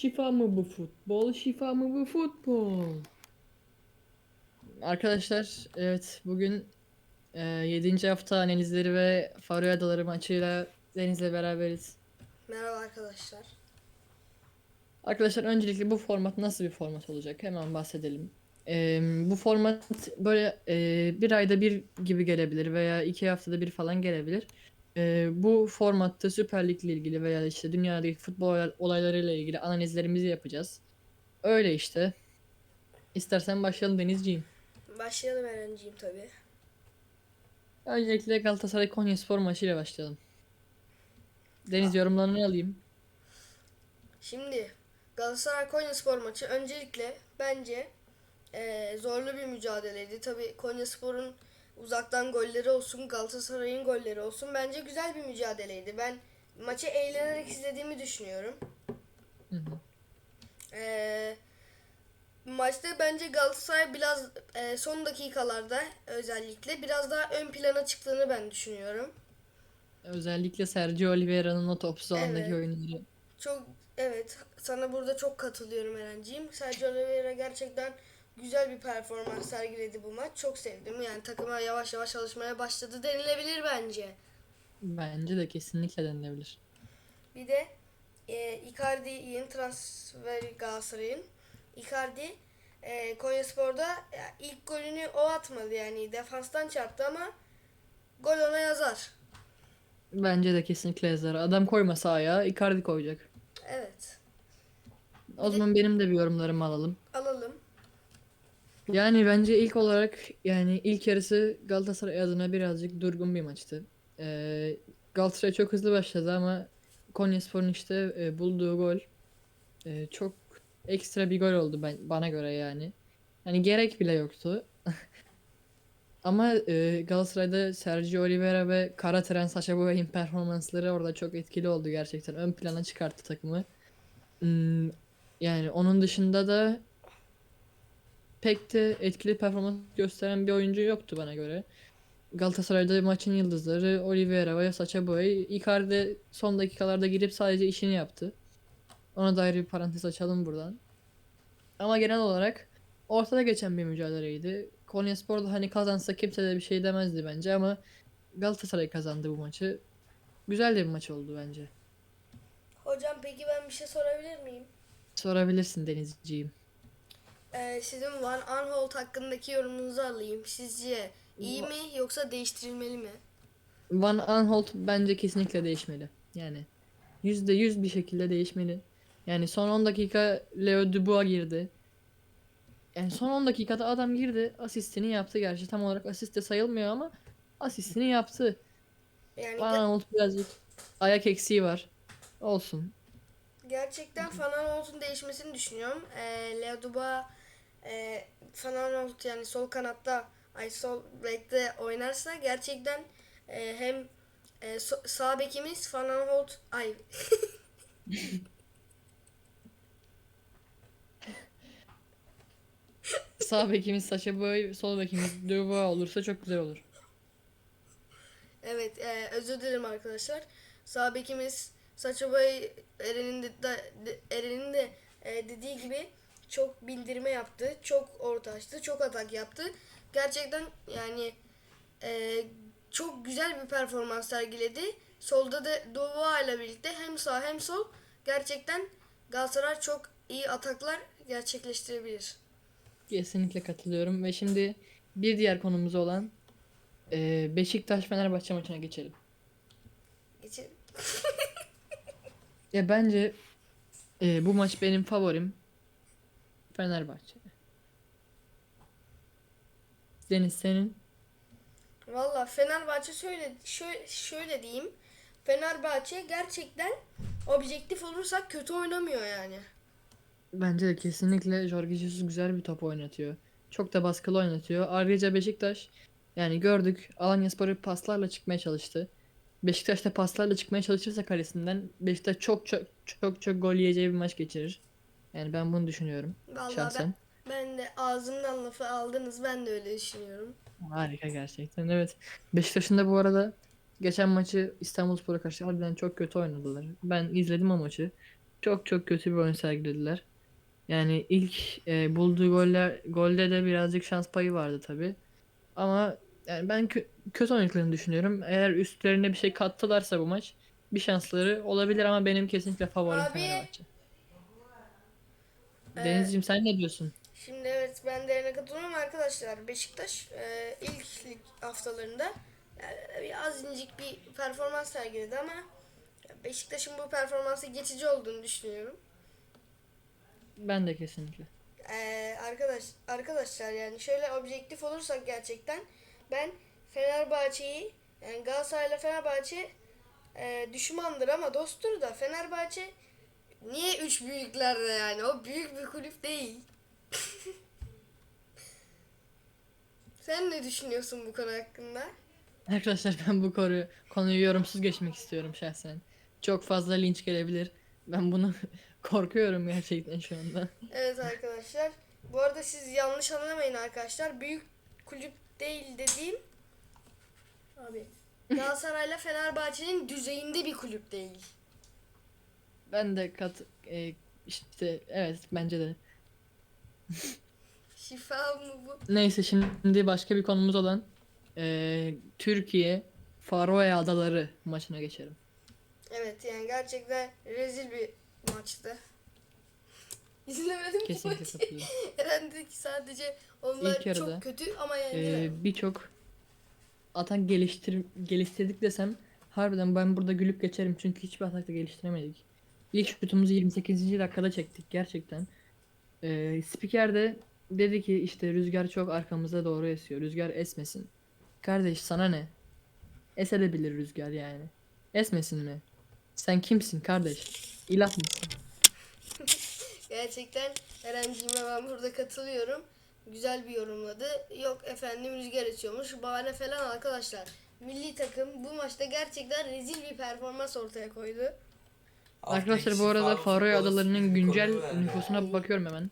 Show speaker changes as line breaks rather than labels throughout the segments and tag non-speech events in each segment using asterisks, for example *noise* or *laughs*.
Şifa mı bu futbol? Şifa mı bu futbol? Arkadaşlar evet bugün e, 7. hafta analizleri ve Faroe Adaları maçıyla Deniz'le beraberiz.
Merhaba arkadaşlar.
Arkadaşlar öncelikle bu format nasıl bir format olacak? Hemen bahsedelim. E, bu format böyle e, bir ayda bir gibi gelebilir veya iki haftada bir falan gelebilir. E, bu formatta Süper Lig ile ilgili veya işte dünyadaki futbol olaylarıyla ilgili analizlerimizi yapacağız. Öyle işte. İstersen başlayalım Denizciğim.
Başlayalım Erenciğim tabi.
Öncelikle Galatasaray Konyaspor maçıyla başlayalım. Deniz yorumlarını alayım.
Şimdi Galatasaray Konyaspor maçı öncelikle bence eee, zorlu bir mücadeleydi. Tabi Konyaspor'un uzaktan golleri olsun, Galatasaray'ın golleri olsun bence güzel bir mücadeleydi. Ben maçı eğlenerek izlediğimi düşünüyorum.
Hı hı.
Eee, maçta bence Galatasaray biraz eee, son dakikalarda özellikle biraz daha ön plana çıktığını ben düşünüyorum.
Özellikle Sergio Oliveira'nın o topsuz alandaki
Evet.
oyunları.
Çok evet sana burada çok katılıyorum Erenciğim. Sergio Oliveira gerçekten güzel bir performans sergiledi bu maç. Çok sevdim. Yani takıma yavaş yavaş alışmaya başladı denilebilir bence.
Bence de kesinlikle denilebilir.
Bir de e, Icardi yeni transfer Galatasaray'ın. Icardi e, Konyaspor'da ya, ilk golünü o atmadı yani defanstan çarptı ama gol ona yazar.
Bence de kesinlikle yazar. Adam koymasa ayağa Icardi koyacak.
Evet.
O zaman benim de bir yorumlarımı alalım.
Alalım.
Yani bence ilk olarak yani ilk yarısı Galatasaray adına birazcık durgun bir maçtı. Ee, Galatasaray çok hızlı başladı ama Konyaspor'un işte e, bulduğu gol e, çok ekstra bir gol oldu ben bana göre yani. Hani gerek bile yoktu. *laughs* Ama e, Galatasaray'da Sergio Oliveira ve Kara Tren Sacha Boey'in performansları orada çok etkili oldu gerçekten. Ön plana çıkarttı takımı. Hmm, yani onun dışında da pek de etkili performans gösteren bir oyuncu yoktu bana göre. Galatasaray'da maçın yıldızları Oliveira ve Sacha Boey. Icardi son dakikalarda girip sadece işini yaptı. Ona dair bir parantez açalım buradan. Ama genel olarak ortada geçen bir mücadeleydi. Konyaspor da hani kazansa kimse de bir şey demezdi bence ama Galatasaray kazandı bu maçı. Güzel de bir maç oldu bence.
Hocam peki ben bir şey sorabilir miyim?
Sorabilirsin Denizciğim.
Ee, sizin Van Aanholt hakkındaki yorumunuzu alayım. Sizce iyi mi yoksa değiştirilmeli mi?
Van Aanholt bence kesinlikle değişmeli. Yani yüzde yüz bir şekilde değişmeli. Yani son 10 dakika Leo Dubois girdi. Yani son 10 dakikada adam girdi, asistini yaptı. Gerçi tam olarak asist de sayılmıyor ama asistini yaptı.
Yani
Van Aanholt birazcık ayak eksiği var. Olsun.
gerçekten Van Aanholt'un değişmesini düşünüyorum. Ee, Leo Dubois e, Van Aanholt yani sol kanatta ay sol bekte oynarsa gerçekten e, hem e, so- sağ bekimiz Van Aanholt ay *laughs*
Sağ bekimiz Sacha Boey, sol bekimiz Dubois olursa çok güzel olur.
Evet, e, özür dilerim arkadaşlar. Sağ bekimiz Boey Eren'in de, de- Eren'in de e, dediği gibi çok bindirme yaptı, çok orta açtı, çok atak yaptı. Gerçekten yani e, çok güzel bir performans sergiledi. Solda da Dova ile birlikte hem sağ hem sol gerçekten Galatasaray çok iyi ataklar gerçekleştirebilir.
Kesinlikle katılıyorum ve şimdi bir diğer konumuz olan eee, Beşiktaş Fenerbahçe maçına geçelim.
Geçelim. *laughs*
Ya bence eee, bu maç benim favorim Fenerbahçe. Deniz senin?
Valla Fenerbahçe şöyle, şöyle, şöyle diyeyim. Fenerbahçe gerçekten objektif olursak kötü oynamıyor yani.
Bence de kesinlikle Jorge Jesus güzel bir top oynatıyor. Çok da baskılı oynatıyor. Ayrıca Beşiktaş yani gördük Alanyaspor'u paslarla çıkmaya çalıştı. Beşiktaş da paslarla çıkmaya çalışırsa kalesinden Beşiktaş çok çok çok çok gol yiyeceği bir maç geçirir. Yani ben bunu düşünüyorum
Vallahi
şahsen.
ben, ben de ağzımdan lafı aldınız ben de öyle düşünüyorum.
Harika gerçekten evet. Beşiktaş'ın da bu arada geçen maçı İstanbulspor'a karşı harbiden çok kötü oynadılar. Ben izledim o maçı. çok çok kötü bir oyun sergilediler. Yani ilk e, bulduğu goller golde de birazcık şans payı vardı tabi. Ama yani ben kö- kötü oynadıklarını düşünüyorum. Eğer üstlerine bir şey kattılarsa bu maç bir şansları olabilir ama benim kesinlikle favorim
Abi.
Fenerbahçe.
Ee,
Denizciğim sen ne diyorsun?
Şimdi evet ben de yerine katılıyorum arkadaşlar. Beşiktaş e, ilk lig haftalarında yani bir azıcık bir performans sergiledi ama Beşiktaş'ın bu performansı geçici olduğunu düşünüyorum.
Ben de kesinlikle.
Ee, arkadaş arkadaşlar yani şöyle objektif olursak gerçekten ben Fenerbahçe'yi yani Galatasaray'la Fenerbahçe e, düşmandır ama dosttur da Fenerbahçe niye üç büyüklerde yani o büyük bir kulüp değil. *laughs* Sen ne düşünüyorsun bu konu hakkında?
Arkadaşlar ben bu konuyu, konuyu yorumsuz geçmek istiyorum şahsen. Çok fazla linç gelebilir. Ben bunu *laughs* korkuyorum gerçekten şu anda.
Evet arkadaşlar. Bu arada siz yanlış anlamayın arkadaşlar. Büyük kulüp değil dediğim abi Galatasaray'la Fenerbahçe'nin düzeyinde bir kulüp değil.
Ben de kat e, işte evet bence de. *laughs*
Şifa mı bu?
Neyse şimdi başka bir konumuz olan e, Türkiye Faroe Adaları maçına geçelim.
Evet yani gerçekten rezil bir maçtı. İzlemedim ki
Kesinlikle
maçı.
katılıyorum. *laughs*
Eren dedi ki sadece onlar
İlk yarıda,
çok kötü ama yendiler.
E, Birçok atak geliştir geliştirdik desem harbiden ben burada gülüp geçerim çünkü hiçbir atakta geliştiremedik. İlk şutumuzu 28. dakikada çektik gerçekten. E, spiker de dedi ki işte rüzgar çok arkamıza doğru esiyor. Rüzgar esmesin. Kardeş sana ne? Esebilir rüzgar yani. Esmesin mi? Sen kimsin kardeş? İlah mısın? *laughs*
Gerçekten Erenciğime ben burada katılıyorum. Güzel bir yorumladı. Yok efendim rüzgar esiyormuş. Bahane falan arkadaşlar. Milli takım bu maçta gerçekten rezil bir performans ortaya koydu.
Arkadaşlar bu arada Faroe Adaları'nın güncel nüfusuna bakıyorum hemen.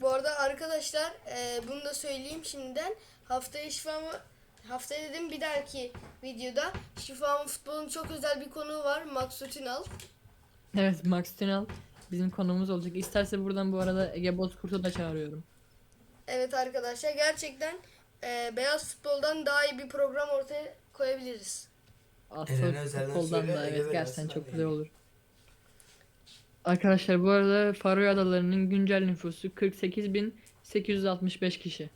Bu arada arkadaşlar e, bunu da söyleyeyim şimdiden. Haftaya şifamı haftaya dedim bir dahaki videoda şifamı futbolun çok özel bir konuğu var. Maksut Ünal.
Evet Max Tünal bizim konuğumuz olacak. İsterse buradan bu arada Ege Bozkurt'u da çağırıyorum.
Evet arkadaşlar gerçekten e, beyaz futboldan daha iyi bir program ortaya koyabiliriz.
Aslında futboldan da evet
de
gerçekten çok güzel olur. Arkadaşlar bu arada Faroe Adaları'nın güncel nüfusu 48.865 kişi.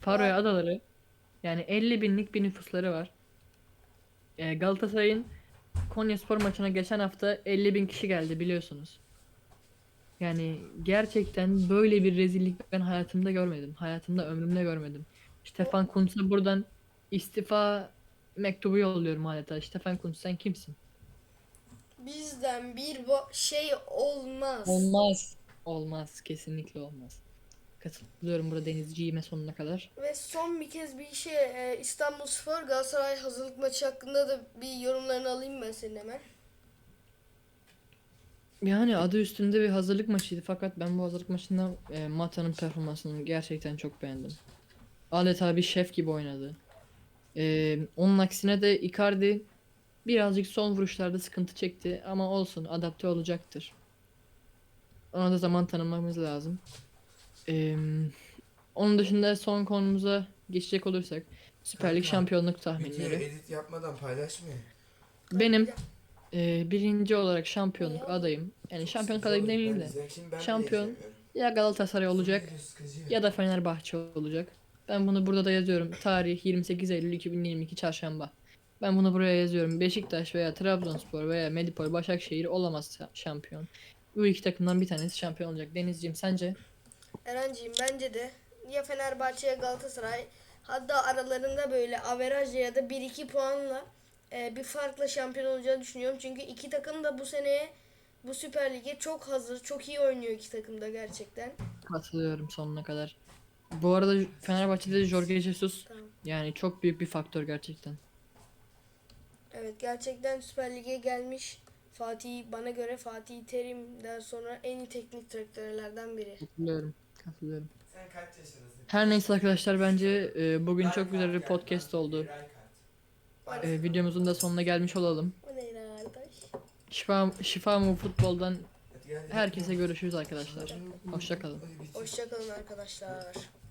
Faroe. Adaları yani 50 binlik bir nüfusları var. Ee, Galatasaray'ın Konyaspor maçına geçen hafta 50 bin kişi geldi biliyorsunuz. Yani gerçekten böyle bir rezillik ben hayatımda görmedim. Hayatımda ömrümde görmedim. Stefan Kuntz'a buradan istifa mektubu yolluyorum adeta. Stefan Kuntz sen kimsin?
Bizden bir şey olmaz.
Olmaz. Olmaz. Kesinlikle olmaz. Katılıyorum burada denizciyime sonuna kadar.
Ve son bir kez bir şey e, İstanbul Spor Galatasaray hazırlık maçı hakkında da bir yorumlarını alayım ben senin hemen.
Yani adı üstünde bir hazırlık maçıydı fakat ben bu hazırlık maçında e, Mata'nın performansını gerçekten çok beğendim. Adeta bir şef gibi oynadı. E, onun aksine de Icardi birazcık son vuruşlarda sıkıntı çekti ama olsun adapte olacaktır. Ona da zaman tanımamız lazım. E, onun dışında son konumuza geçecek olursak Süper Lig şampiyonluk tahminleri.
edit yapmadan paylaşmayın.
Benim e, birinci olarak şampiyonluk adayım. Yani şampiyonluk adayım demeyeyim de. Şampiyon Ya Galatasaray olacak ya da Fenerbahçe olacak. Ben bunu burada da yazıyorum. Tarih 28 Eylül 2022 Çarşamba. Ben bunu buraya yazıyorum. Beşiktaş veya Trabzonspor veya Medipol Başakşehir olamaz şa- şampiyon. Bu iki takımdan bir tanesi şampiyon olacak. Denizciğim sence?
Erenciğim bence de ya Fenerbahçe ya Galatasaray hatta aralarında böyle averajla ya da 1-2 puanla e, bir farkla şampiyon olacağını düşünüyorum. Çünkü iki takım da bu seneye bu Süper Lig'e çok hazır, çok iyi oynuyor iki takım da gerçekten.
Katılıyorum sonuna kadar. Bu arada Fenerbahçe'de Jorge Jesus
Tamam.
yani çok büyük bir faktör gerçekten.
Evet gerçekten Süper Lig'e gelmiş Fatih bana göre Fatih Terim'den sonra en iyi teknik direktörlerden biri.
Katılıyorum. Katılıyorum.
Sen kaç yaşındasın?
Her neyse arkadaşlar bence e, bugün çok güzel bir podcast oldu. E, videomuzun da sonuna gelmiş olalım.
O ne lan arkadaş?
Şifa, şifa mı futboldan herkese görüşürüz arkadaşlar. Hoşça kalın.
Hoşçakalın arkadaşlar.